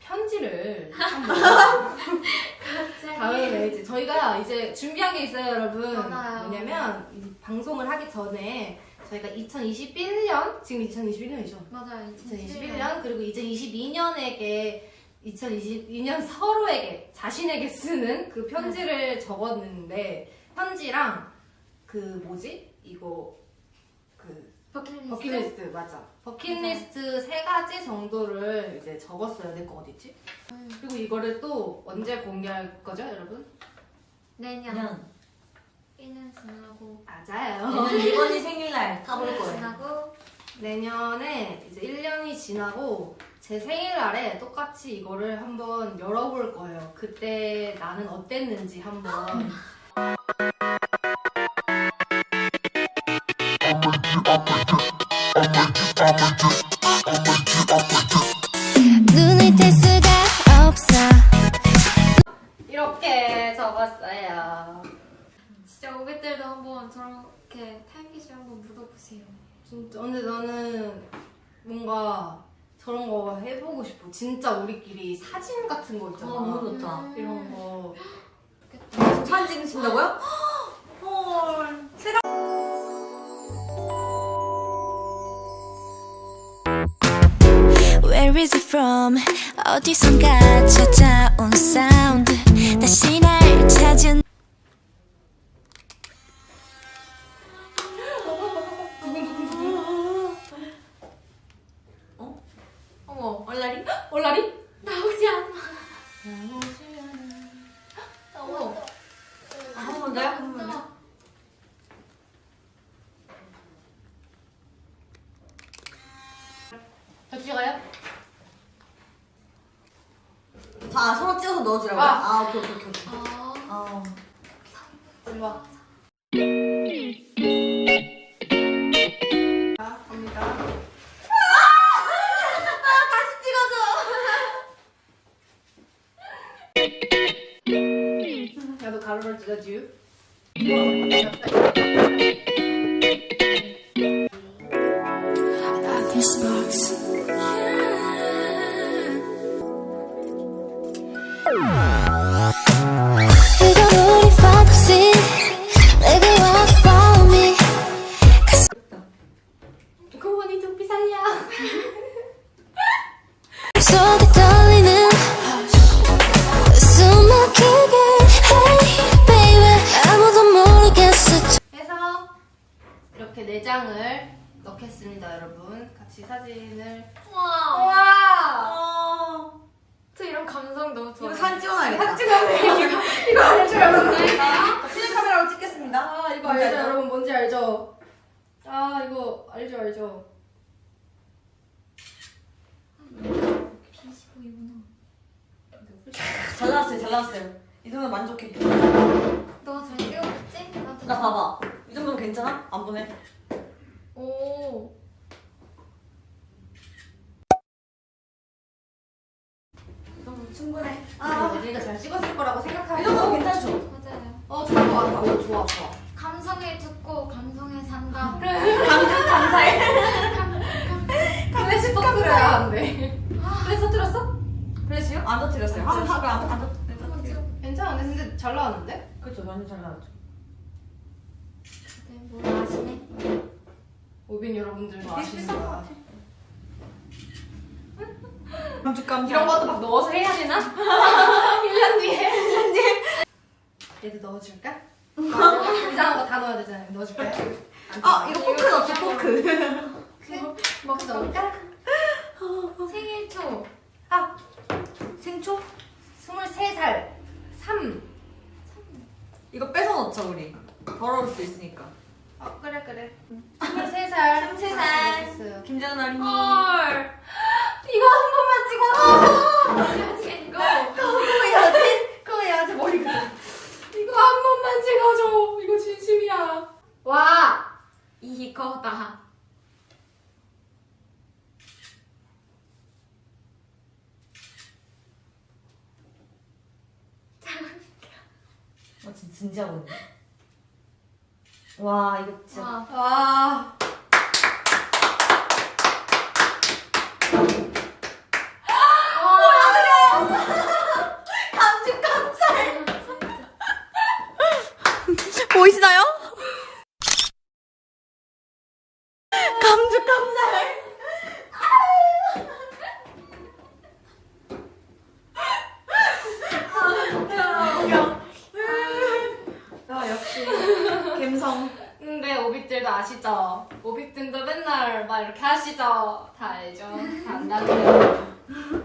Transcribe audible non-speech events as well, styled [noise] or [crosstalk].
편지를 한번 다음에 이제 저희가 이제 준비한 게 있어요, 여러분. 맞아요. 뭐냐면 이 방송을 하기 전에 저희가 2021년 지금 2021년이죠. 맞아요. 2021년 그리고 2022년에게 2022년 서로에게 자신에게 쓰는 그 편지를 적었는데 편지랑 그 뭐지 이거 그 버킷리스트. 버킷리스트 맞아 버킷리스트 세 가지 정도를 이제 적었어요 내 거 어딨지? 음, 그리고 이거를 또 언제 공개할 거죠 여러분? 내년 그냥 1년 지나고 맞아요 내년 [laughs] 이번이 생일날 가볼 1년 거예요. 지나고 내년에 이제 1년이 지나고 제 생일날에 똑같이 이거를 한번 열어볼 거예요. 그때 나는 어땠는지 한번. [laughs] 적었어요. 진짜 오백들도 한번 저렇게 타임기시 한번 묻어보세요. 진짜 근데 나는 뭔가 저런 거 해보고 싶어. 진짜 우리끼리 사진 같은 거 있잖아. 어, 너무 좋다. 음. 이런 거. 지금 [gasps] 사진 찍으신다고요? [gasps] 헐. 세가 Where is it from 어디선가 찾아온 사운드 다시 어머, 얼라리? 얼라리? 나오지 않아. 어머. 아, 한번 더요? 한번 더. 저 찍어요? 자, 서로 찍어서 넣어주라고요? 아. 아, 오케이, 오케이, 오케이. 아, 아, 일로 와. 찍어줘. 야, 너 가로를 찍어줘. This box 이 4장을 넣겠습니다, 여러분. 같이 사진을. 우와. 우와. 어. 저 이런 감성 너무 좋아요. 이거 사진 찍어놔야겠다. 사진 찍어놔야 [laughs] 이거 이거 알죠, 여러분? 필름 카메라로 찍겠습니다. 아 이거 알죠, 알죠, 여러분? 뭔지 알죠? 아 이거 알죠, 알죠? 잘 나왔어요, 잘 나왔어요. 이 정도면 만족해. 너 잘 찍었지? 나 봐봐. 이 정도면 괜찮아? 안 보내. 오. 이 정도면 충분해. 아, 우리가 잘 찍었을 거라고 이 생각하고. 정도면 괜찮죠? 맞아요. 어, 좋은 거 같아. 어, 좋아, 좋아. 감성에 듣고 감성에 산다. [laughs] 감정 감사해. 플래시 터트려야 한대. 플래시 터트렸어? 플래시요? 안 터뜨렸어요. 한번 하고 안안 터뜨렸어요. 괜찮은데? 근데 잘 나왔는데? 그렇죠, 완전 잘 나왔죠. 네, 뭐 아시네. 오빈 여러분들도 아시는 거야. 같아. [laughs] 감축 감사. 이런 것도 막 넣어서 해야 되나? [laughs] 1년 뒤에. 1년 뒤에. 얘도 넣어줄까? 아, [laughs] 이상한 거 다 넣어야 되잖아요. 넣어줄까요? 아, 이거 포크 넣지 포크. 먹 넣을까? 생일 초. 아, 생초? 23살. 3. 이거 뺏어 넣자 우리. 더러울 수도 있으니까. 어, 그래, 그래. 23살. 23살. 됐어요. 김재현 어린이. 헐. 이거 한 번만 찍어줘. 아직 이거. 그거 해야지. 그거 해야지 머리 그. 이거 한 번만 찍어줘. 이거 진심이야. 와! 이거다. 어 진짜 진지하거든. 와 이거 진짜. 와. 와. 와. 역시 [laughs] 갬성. 근데 오빅들도 아시죠? 오빅들도 맨날 막 이렇게 하시죠? 다 알죠? 다 안다고요.